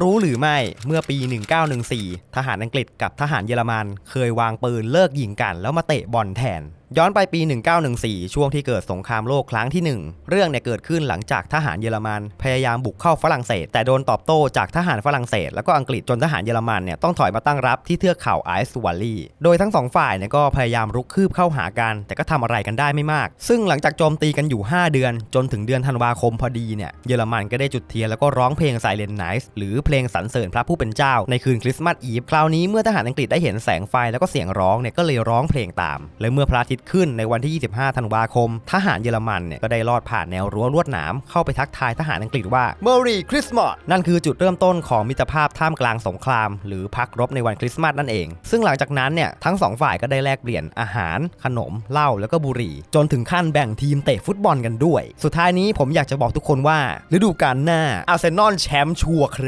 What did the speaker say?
รู้หรือไม่เมื่อปี 1914 ทหารอังกฤษกับทหารเยอรมัน เคยวางปืนเลิกยิงกันแล้วมาเตะบอลแทน ย้อนไปปี 1914 ช่วงที่เกิดสงครามโลกครั้งที่ 1 เรื่องเนี่ยเกิดขึ้นหลังจากทหารเยอรมัน พยายามบุกเข้าฝรั่งเศส แต่โดนตอบโต้จากทหารฝรั่งเศส แล้วก็อังกฤษจนทหารเยอรมันเนี่ยต้องถอยมาตั้งรับที่เทือกเขาไอซ์วัลลี่โดยทั้งสองฝ่ายเนี่ยก็พยายามรุกคืบเข้าหากัน แต่ก็ทำอะไรกันได้ไม่มาก ซึ่งหลังจากโจมตีกันอยู่ 5 เดือน จนถึงเดือนธันวาคมพอดีเนี่ยเยอรมันก็ได้จุดเทียนแล้วก็ร้องเพลง Silent Night หรือเพลงสรรเสริญพระผู้เป็นเจ้าในคืนคริสต์มาสอีฟคราวนี้เมื่อทหารอังกฤษได้เห็นแสงไฟแล้วก็เสียงร้องเนี่ยก็เลยร้องเพลงตามและเมื่อพระอาทิตย์ขึ้นในวันที่ 25 ธันวาคม ทหารเยอรมันเนี่ยก็ได้ลอดผ่านแนวรั้วลวดหนามเข้าไปทักทายทหารอังกฤษว่า Merry Christmas นั่นคือจุดเริ่มต้นของมิตรภาพท่ามกลางสงคราม หรือพักรบในวันคริสต์มาสนั่นเอง ซึ่งหลังจากนั้นเนี่ยทั้งสองฝ่ายก็ได้แลกเปลี่ยนอาหาร ขนมเหล้าแล้วก็บุหรี่ จนถึงขั้นแบ่งทีมเตะฟุตบอลกันด้วย สุดท้ายนี้ผมอยากจะบอกทุกคนว่าฤดูกาลหน้าอาร์เซนอลแชมป์ชัวร์ครับ